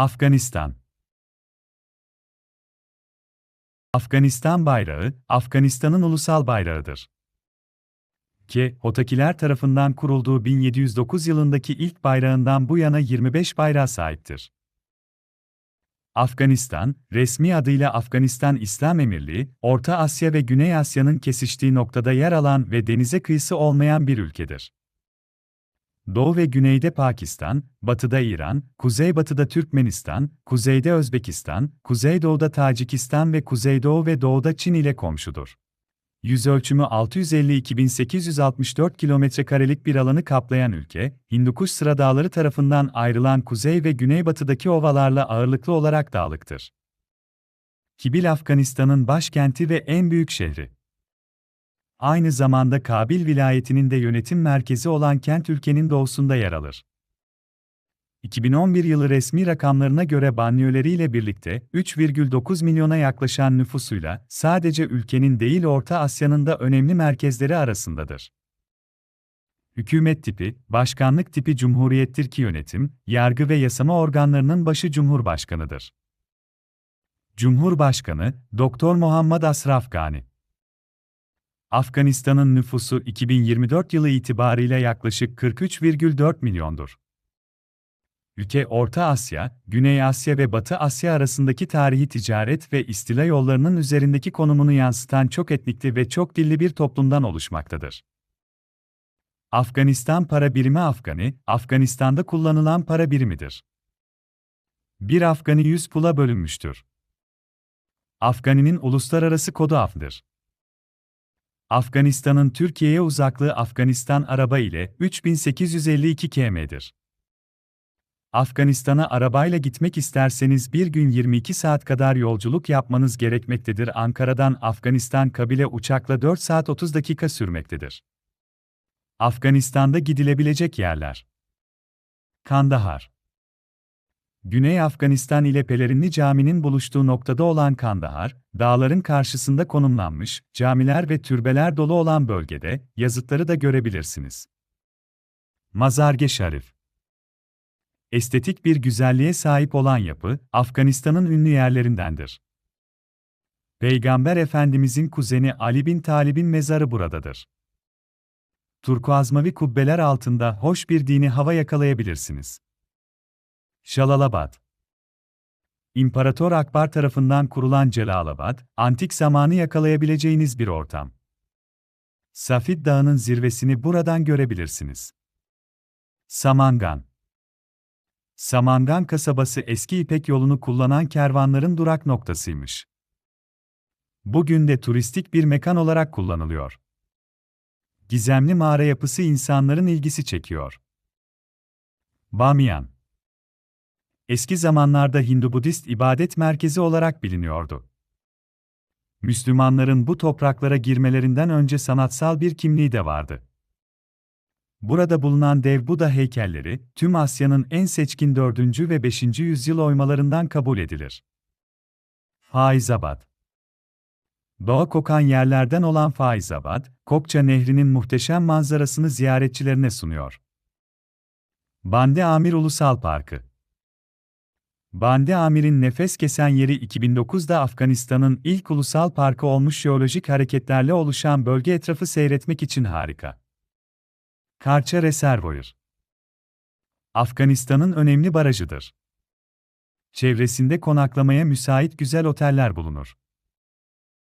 Afganistan Afganistan bayrağı, Afganistan'ın ulusal bayrağıdır. K. Hotakiler tarafından kurulduğu 1709 yılındaki ilk bayrağından bu yana 25 bayrağa sahiptir. Afganistan, resmi adıyla Afganistan İslam Emirliği, Orta Asya ve Güney Asya'nın kesiştiği noktada yer alan ve denize kıyısı olmayan bir ülkedir. Doğu ve güneyde Pakistan, batıda İran, kuzeybatıda Türkmenistan, kuzeyde Özbekistan, kuzeydoğuda Tacikistan ve kuzeydoğu ve doğuda Çin ile komşudur. Yüz ölçümü 652.864 kilometrekarelik bir alanı kaplayan ülke, Hindukuş Sıra Dağları tarafından ayrılan kuzey ve güneybatıdaki ovalarla ağırlıklı olarak dağlıktır. Kibil Afganistan'ın başkenti ve en büyük şehri. Aynı zamanda Kabil vilayetinin de yönetim merkezi olan kent ülkenin doğusunda yer alır. 2011 yılı resmi rakamlarına göre banliyöleriyle birlikte 3,9 milyona yaklaşan nüfusuyla sadece ülkenin değil Orta Asya'nın da önemli merkezleri arasındadır. Hükümet tipi, başkanlık tipi cumhuriyettir ki yönetim, yargı ve yasama organlarının başı Cumhurbaşkanıdır. Cumhurbaşkanı, Doktor Muhammed Asraf Gani. Afganistan'ın nüfusu 2024 yılı itibariyle yaklaşık 43,4 milyondur. Ülke Orta Asya, Güney Asya ve Batı Asya arasındaki tarihi ticaret ve istila yollarının üzerindeki konumunu yansıtan çok etnikli ve çok dilli bir toplumdan oluşmaktadır. Afganistan para birimi Afgani, Afganistan'da kullanılan para birimidir. Bir Afgani 100 pula bölünmüştür. Afgani'nin uluslararası kodu AF'dır. Afganistan'ın Türkiye'ye uzaklığı Afganistan araba ile 3852 km'dir. Afganistan'a arabayla gitmek isterseniz bir gün 22 saat kadar yolculuk yapmanız gerekmektedir. Ankara'dan Afganistan kabile uçakla 4 saat 30 dakika sürmektedir. Afganistan'da gidilebilecek yerler. Kandahar Güney Afganistan ile Pelerinli Cami'nin buluştuğu noktada olan Kandahar, dağların karşısında konumlanmış, camiler ve türbeler dolu olan bölgede, yazıtları da görebilirsiniz. Mazarge Şarif Estetik bir güzelliğe sahip olan yapı, Afganistan'ın ünlü yerlerindendir. Peygamber Efendimizin kuzeni Ali bin Talib'in mezarı buradadır. Turkuazmavi kubbeler altında hoş bir dini hava yakalayabilirsiniz. Şalalabad İmparator Akbar tarafından kurulan Celalabad, antik zamanı yakalayabileceğiniz bir ortam. Safid Dağı'nın zirvesini buradan görebilirsiniz. Samangan Samangan kasabası eski İpek yolunu kullanan kervanların durak noktasıymış. Bugün de turistik bir mekan olarak kullanılıyor. Gizemli mağara yapısı insanların ilgisi çekiyor. Bamiyan Eski zamanlarda Hindu-Budist ibadet merkezi olarak biliniyordu. Müslümanların bu topraklara girmelerinden önce sanatsal bir kimliği de vardı. Burada bulunan dev Buda heykelleri, tüm Asya'nın en seçkin 4. ve 5. yüzyıl oymalarından kabul edilir. Faizabad Doğa kokan yerlerden olan Faizabad, Kokça Nehri'nin muhteşem manzarasını ziyaretçilerine sunuyor. Bande Amir Ulusal Parkı Bande Amir'in nefes kesen yeri 2009'da Afganistan'ın ilk ulusal parkı olmuş jeolojik hareketlerle oluşan bölge etrafı seyretmek için harika. Karça Reservoir Afganistan'ın önemli barajıdır. Çevresinde konaklamaya müsait güzel oteller bulunur.